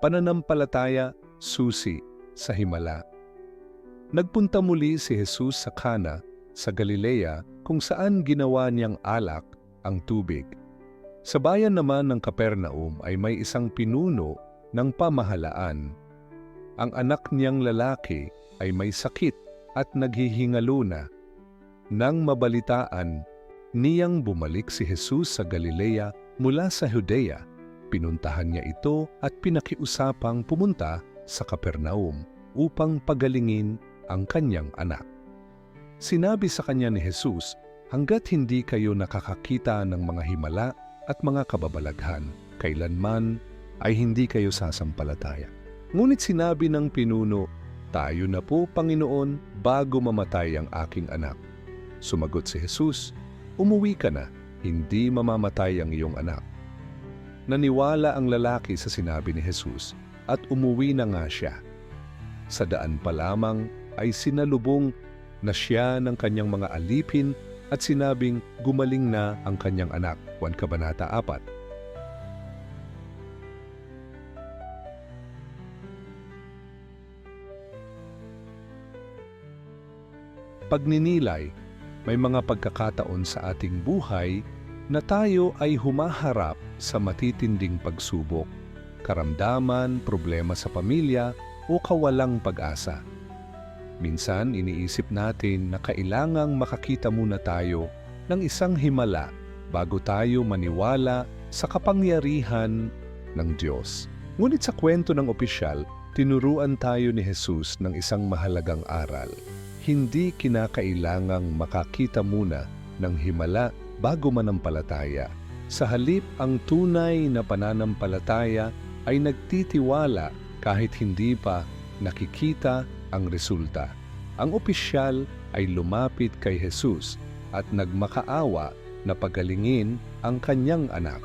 Pananampalataya, susi sa himala. Nagpunta muli si Jesus sa Kana sa Galilea kung saan ginawa niyang alak ang tubig. Sa bayan naman ng Kapernaum ay may isang pinuno ng pamahalaan. Ang anak niyang lalaki ay may sakit at naghihingalo na. Nang mabalitaan, niyang bumalik si Jesus sa Galilea mula sa Judea. Pinuntahan niya ito at pinakiusapang pumunta sa Kapernaum upang pagalingin ang kanyang anak. Sinabi sa kanya ni Jesus, hanggat hindi kayo nakakakita ng mga himala at mga kababalaghan, kailanman ay hindi kayo sasampalataya. Ngunit sinabi ng pinuno, tayo na po, Panginoon, bago mamatay ang aking anak. Sumagot si Jesus, umuwi ka na, hindi mamamatay ang iyong anak. Naniwala ang lalaki sa sinabi ni Jesus at umuwi na nga siya. Sa daan pa lamang ay sinalubong na siya ng kanyang mga alipin at sinabing gumaling na ang kanyang anak. 1 Kabanata 4. Pagninilay, may mga pagkakataon sa ating buhay na tayo ay humaharap sa matitinding pagsubok, karamdaman, problema sa pamilya o kawalang pag-asa. Minsan iniisip natin na kailangang makakita muna tayo ng isang himala bago tayo maniwala sa kapangyarihan ng Diyos. Ngunit sa kwento ng opisyal, tinuruan tayo ni Jesus ng isang mahalagang aral. Hindi kinakailangang makakita muna ng himala bago manampalataya. Sa halip, ang tunay na pananampalataya ay nagtitiwala kahit hindi pa nakikita ang resulta. Ang opisyal ay lumapit kay Jesus at nagmakaawa na pagalingin ang kanyang anak.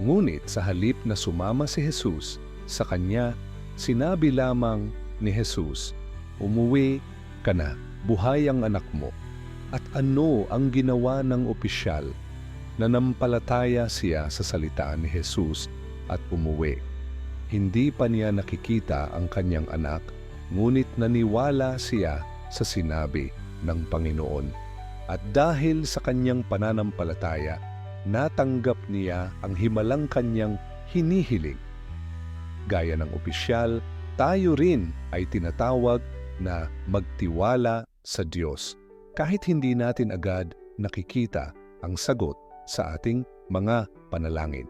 Ngunit sa halip na sumama si Jesus sa kanya, sinabi lamang ni Jesus, Umuwi ka na, buhay ang anak mo. At ano ang ginawa ng opisyal? Nanampalataya siya sa salita ni Jesus at umuwi. Hindi pa niya nakikita ang kanyang anak ngunit naniwala siya sa sinabi ng Panginoon. At dahil sa kanyang pananampalataya, natanggap niya ang himalang kanyang hinihiling. Gaya ng opisyal, tayo rin ay tinatawag na magtiwala sa Diyos kahit hindi natin agad nakikita ang sagot sa ating mga panalangin.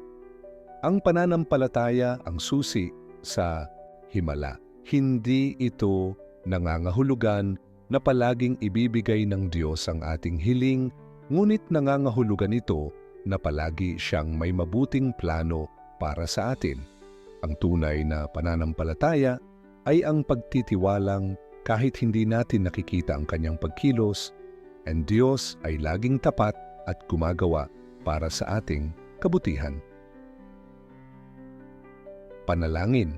Ang pananampalataya ang susi sa himala hindi ito nangangahulugan na palaging ibibigay ng Diyos ang ating hiling, ngunit nangangahulugan ito na palagi siyang may mabuting plano para sa atin. Ang tunay na pananampalataya ay ang pagtitiwalang kahit hindi natin nakikita ang kanyang pagkilos, and Diyos ay laging tapat at gumagawa para sa ating kabutihan. Panalangin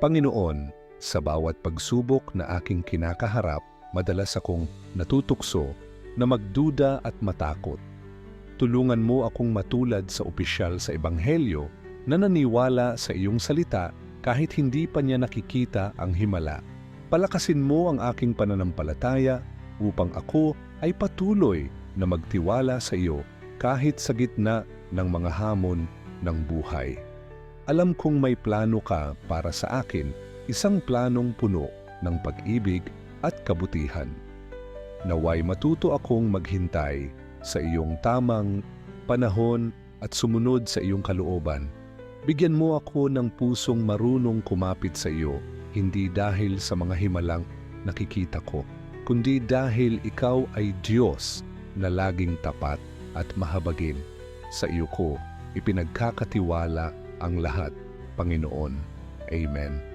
Panginoon, sa bawat pagsubok na aking kinakaharap, madalas akong natutukso na magduda at matakot. Tulungan mo akong matulad sa opisyal sa Ebanghelyo na naniwala sa iyong salita kahit hindi pa niya nakikita ang himala. Palakasin mo ang aking pananampalataya upang ako ay patuloy na magtiwala sa iyo kahit sa gitna ng mga hamon ng buhay. Alam kong may plano ka para sa akin, isang planong puno ng pag-ibig at kabutihan. Naway matuto akong maghintay sa iyong tamang panahon at sumunod sa iyong kalooban. Bigyan mo ako ng pusong marunong kumapit sa iyo, hindi dahil sa mga himalang nakikita ko, kundi dahil ikaw ay Diyos na laging tapat at mahabagin. Sa iyo ko ipinagkakatiwala ang lahat, Panginoon. Amen.